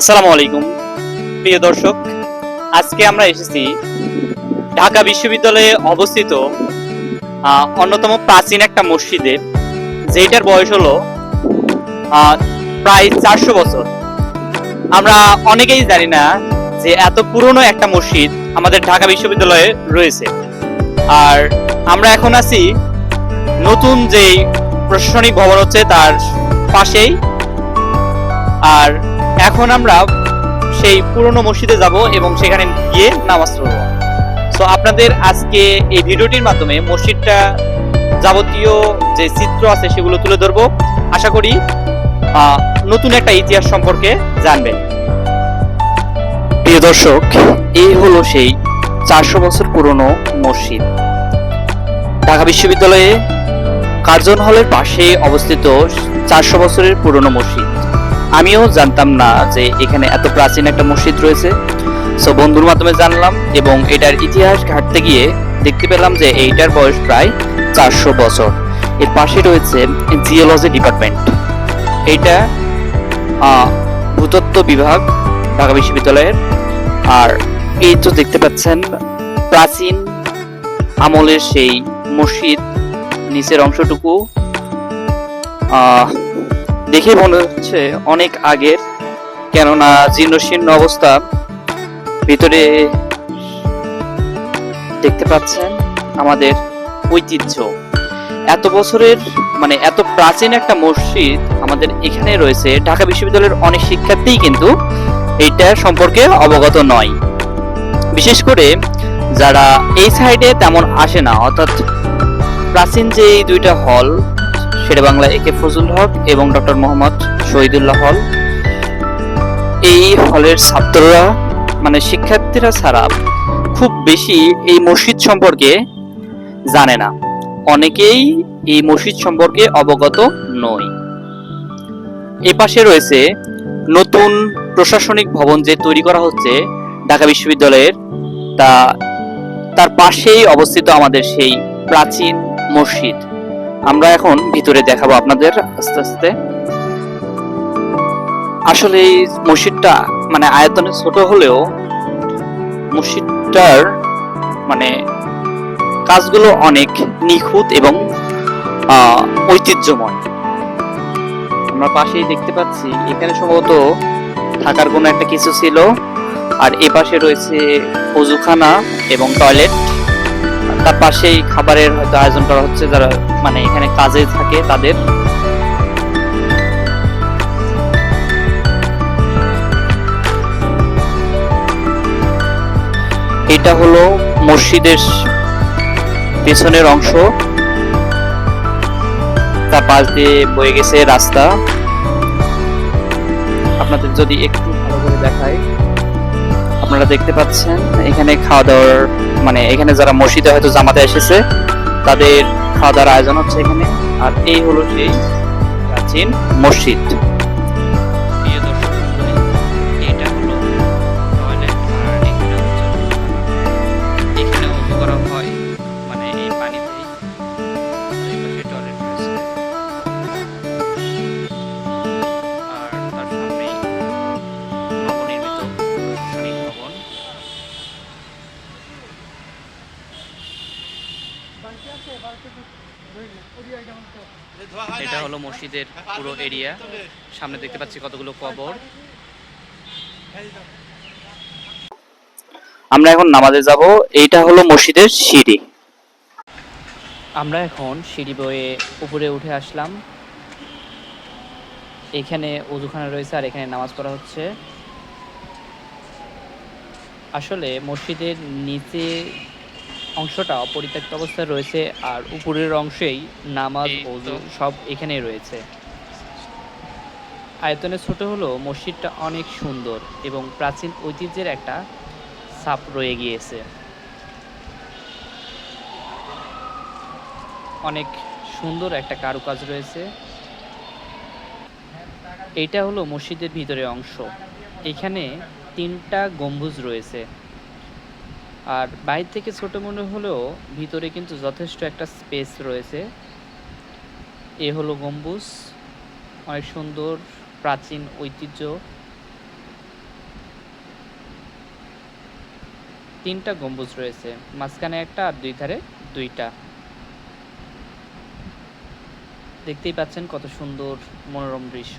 আসসালামু আলাইকুম। প্রিয় দর্শক, আজকে আমরা এসেছি ঢাকা বিশ্ববিদ্যালয়ে অবস্থিত অন্যতম প্রাচীন একটা মসজিদে যেটার বয়স হলো প্রায় চারশো বছর। আমরা অনেকেই জানি না যে এত পুরনো একটা মসজিদ আমাদের ঢাকা বিশ্ববিদ্যালয়ে রয়েছে। আর আমরা এখন আছি নতুন যেই প্রশাসনিক ভবন হচ্ছে তার পাশেই। আর এখন আমরা সেই পুরনো মসজিদে যাব এবং সেখানে গিয়ে নামাজ পড়ব। সো আপনাদের আজকে এই ভিডিওটির মাধ্যমে মসজিদটা যাবতীয় যে চিত্র আছে সেগুলো তুলে ধরবো। আশা করি নতুন একটা ইতিহাস সম্পর্কে জানবেন। প্রিয় দর্শক, এই হলো সেই চারশো বছর পুরনো মসজিদ। ঢাকা বিশ্ববিদ্যালয়ে কার্জন হলের পাশে অবস্থিত চারশো বছরের পুরনো মসজিদ। আমিও জানতাম না যে এখানে এত প্রাচীন একটা মসজিদ রয়েছে। সো বন্ধুর মাধ্যমে জানলাম এবং এটার ইতিহাস ঘাটতে গিয়ে দেখতে পেলাম যে এইটার বয়স প্রায় চারশো বছর। এর পাশে রয়েছে জিওলজি ডিপার্টমেন্ট। এটা ভূতত্ত্ব বিভাগ, ঢাকা বিশ্ববিদ্যালয়ের। আর এই তো দেখতে পাচ্ছেন, প্রাচীন আমলের সেই মসজিদ, নিচের অংশটুকু। দেখে মনে হচ্ছে অনেক আগের, কেননা জীর্ণশীর্ণ অবস্থা ভিতরে দেখতে পাচ্ছেন আমাদের ঐতিহ্য। এত বছরের মানে এত প্রাচীন একটা মসজিদ আমাদের এখানে রয়েছে, ঢাকা বিশ্ববিদ্যালয়ের অনেক শিক্ষার্থীই কিন্তু এইটা সম্পর্কে অবগত নয়। বিশেষ করে যারা এই সাইডে তেমন আসে না, অর্থাৎ প্রাচীন যে এই দুইটা হল শেরে বাংলা এ কে ফজলুল হক এবং ডক্টর মোহাম্মদ শহীদুল্লাহ হল। এই হলের ছাত্ররা মানে শিক্ষার্থীরা ছাড়া খুব বেশি এই মসজিদ সম্পর্কে জানে না। অনেকেই এই মসজিদ সম্পর্কে অবগত নয় এ পাশে রয়েছে নতুন প্রশাসনিক ভবন যে তৈরি করা হচ্ছে ঢাকা বিশ্ববিদ্যালয়ের, তা, তার পাশেই অবস্থিত আমাদের সেই প্রাচীন মসজিদ। আমরা এখন ভিতরে দেখাবো আপনাদের আস্তে আস্তে। আসলে এই মসজিদটা মানে আয়তনে ছোট হলেও মসজিদটার মানে কাজগুলো অনেক নিখুঁত এবং ঐতিহ্যময়। আমরা পাশেই দেখতে পাচ্ছি, এখানে সম্ভবত থাকার কোনো একটা কিছু ছিল। আর এ পাশে রয়েছে অজুখানা এবং টয়লেট। তার পাশেই খাবারের হয়তো আয়োজন করা হচ্ছে যারা মানে এখানে কাজে থাকে তাদের। এটা হলো মসজিদের পেছনের অংশ। তার পাশ দিয়ে বয়ে গেছে রাস্তা। আপনাদের যদি একটু ভালো করে দেখায় আপনারা দেখতে পাচ্ছেন, এখানে খাওয়া দাওয়ার মানে এখানে যারা মসজিদে হয়তো জামাতে এসেছে, তাদের খাওয়া দাওয়ার আয়োজন হচ্ছে এখানে। আর এই হলো সেই প্রাচীন মসজিদ। এটা হলো মসজিদের পুরো এরিয়া। সামনে দেখতে পাচ্ছি কতগুলো কবর। আমরা এখন নামাজে যাব। এইটা হলো মসজিদের সিঁড়ি। আমরা এখন সিঁড়ি বয়ে উপরে উঠে আসলাম। এখানে অজুখানা রয়েছে আর এখানে নামাজ পড়া হচ্ছে। আসলে মসজিদের নিচে অংশটা অপরিত্যক্ত অবস্থায় রয়েছে আর উপরের অংশেই নামাজ। অজু সব এখানেই রয়েছে। আয়তনে ছোট হলেও মসজিদটা অনেক সুন্দর এবং প্রাচীন ঐতিহ্যের একটা ছাপ রয়ে গিয়েছে। অনেক সুন্দর একটা কারুকাজ রয়েছে। এটা হলো মসজিদের ভিতরে অংশ। এখানে তিনটা গম্বুজ রয়েছে। আর বাইরে থেকে ছোট মনে হলেও ভিতরে কিন্তু যথেষ্ট একটা স্পেস রয়েছে। এ হলো গম্বুজ, অনেক সুন্দর প্রাচীন ঐতিহ্য। তিনটা গম্বুজ রয়েছে, মাঝখানে একটা আর দুই ধারে দুইটা। দেখতেই পাচ্ছেন কত সুন্দর মনোরম দৃশ্য।